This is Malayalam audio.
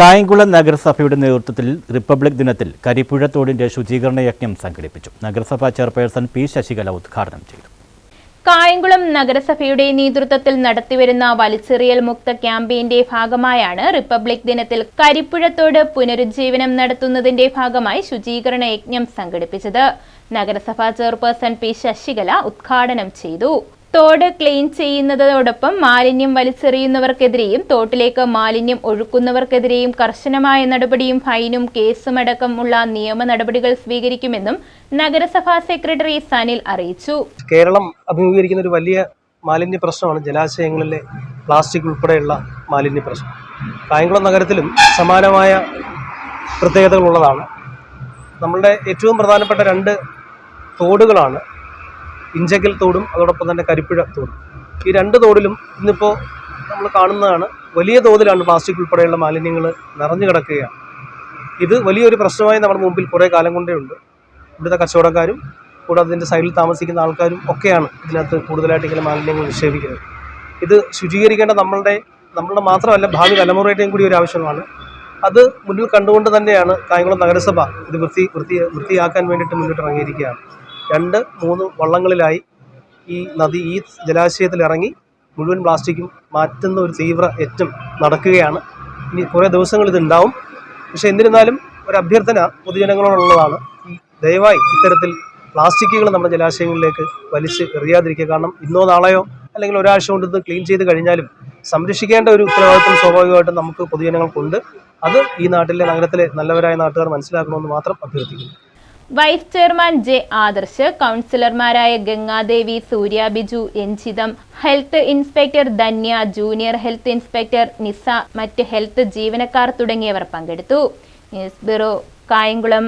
കായംകുളം നഗരസഭയുടെ നേതൃത്വത്തിൽ റിപ്പബ്ലിക് ദിനത്തിൽ കരിപ്പുഴ തോടിന്റെ ശുചീകരണ യജ്ഞം സംഘടിപ്പിച്ചു. നഗരസഭാ ചെയർപേഴ്സൺ പി ശശികല ഉദ്ഘാടനം ചെയ്തു. കായംകുളം നഗരസഭയുടെ നേതൃത്വത്തിൽ നടത്തിവരുന്ന വലിച്ചെറിയൽ മുക്ത ക്യാമ്പയിന്റെ ഭാഗമായാണ് റിപ്പബ്ലിക് ദിനത്തിൽ കരിപ്പുഴത്തോട് പുനരുജ്ജീവനം നടത്തുന്നതിന്റെ ഭാഗമായി ശുചീകരണ യജ്ഞം സംഘടിപ്പിച്ചത്. നഗരസഭാ ചെയർപേഴ്സൺ പി ശശികല ഉദ്ഘാടനം ചെയ്തു. തോട് ക്ലീൻ ചെയ്യുന്നതോടൊപ്പം മാലിന്യം വലിച്ചെറിയുന്നവർക്കെതിരെയും തോട്ടിലേക്ക് മാലിന്യം ഒഴുക്കുന്നവർക്കെതിരെയും കർശനമായ നടപടിയും ഫൈനും കേസുമടക്കമുള്ള നിയമ നടപടികൾ സ്വീകരിക്കുമെന്നും നഗരസഭാ സെക്രട്ടറി സനിൽ അറിയിച്ചു. കേരളം അഭിമുഖീകരിക്കുന്ന ഒരു വലിയ മാലിന്യ പ്രശ്നമാണ് ജലാശയങ്ങളിലെ പ്ലാസ്റ്റിക് ഉൾപ്പെടെയുള്ള മാലിന്യ പ്രശ്നം. കായംകുളം നഗരത്തിലും സമാനമായ പ്രത്യേകതകളുള്ളതാണ് നമ്മളുടെ ഏറ്റവും പ്രധാനപ്പെട്ട രണ്ട് തോടുകളാണ് ഇഞ്ചക്കൽ തോടും അതോടൊപ്പം തന്നെ കരിപ്പുഴ തോടും. ഈ രണ്ട് തോടിലും ഇന്നിപ്പോൾ നമ്മൾ കാണുന്നതാണ് വലിയ തോതിലാണ് പ്ലാസ്റ്റിക് ഉൾപ്പെടെയുള്ള മാലിന്യങ്ങൾ നിറഞ്ഞു കിടക്കുകയാണ്. ഇത് വലിയൊരു പ്രശ്നമായി നമ്മുടെ മുമ്പിൽ കുറേ കാലം കൊണ്ടേ ഉണ്ട്. ഇവിടുത്തെ കച്ചവടക്കാരും കൂടാതെ ഇതിന്റെ സൈഡിൽ താമസിക്കുന്ന ആൾക്കാരും ഒക്കെയാണ് ഇതിനകത്ത് കൂടുതലായിട്ട് ഇങ്ങനെ മാലിന്യങ്ങൾ നിക്ഷേപിക്കുന്നത്. ഇത് ശുചീകരിക്കേണ്ട നമ്മളുടെ നമ്മളുടെ മാത്രമല്ല ഭാവി തലമുറയുടെയും കൂടി ഒരു ആവശ്യമാണ്. അത് മുന്നിൽ കണ്ടുകൊണ്ട് തന്നെയാണ് കായംകുളം നഗരസഭ ഇത് വൃത്തി വൃത്തി വൃത്തിയാക്കാൻ വേണ്ടിയിട്ട് മുന്നിട്ട് ഇറങ്ങിയിരിക്കുകയാണ് രണ്ട് മൂന്ന് വള്ളങ്ങളിലായി ഈ നദി ഈ ജലാശയത്തിൽ ഇറങ്ങി മുഴുവൻ പ്ലാസ്റ്റിക്കും മാറ്റുന്ന ഒരു തീവ്ര ഏറ്റം നടക്കുകയാണ്. ഇനി കുറേ ദിവസങ്ങൾ ഇതുണ്ടാവും പക്ഷേ എന്നിരുന്നാലും ഒരു അഭ്യർത്ഥന പൊതുജനങ്ങളോടുള്ളതാണ്. ദയവായി ഇത്തരത്തിൽ പ്ലാസ്റ്റിക്കുകൾ നമ്മുടെ ജലാശയങ്ങളിലേക്ക് വലിച്ച് എറിയാതിരിക്കുക. കാരണം ഇന്നോ നാളെയോ അല്ലെങ്കിൽ ഒരാഴ്ച കൊണ്ട് ഇത് ക്ലീൻ ചെയ്ത് കഴിഞ്ഞാലും സംരക്ഷിക്കേണ്ട ഒരു ഉത്തരവാദിത്വം സ്വാഭാവികമായിട്ടും നമുക്ക് പൊതുജനങ്ങൾക്കുണ്ട്. അത് ഈ നാട്ടിലെ നഗരത്തിലെ നല്ലവരായ നാട്ടുകാർ മനസ്സിലാക്കണമെന്ന് മാത്രം അഭ്യർത്ഥിക്കുന്നു. വൈസ് ചെയർമാൻ ജെ ആദർശ് കൗൺസിലർമാരായ Gangadevi Surya Biju Ranjitham health inspector Dhanya junior health inspector Nisa മറ്റ് ഹെൽത്ത് ജീവനക്കാർ തുടങ്ങിയവർ പങ്കെടുത്തു. News bureau Kayamkulam.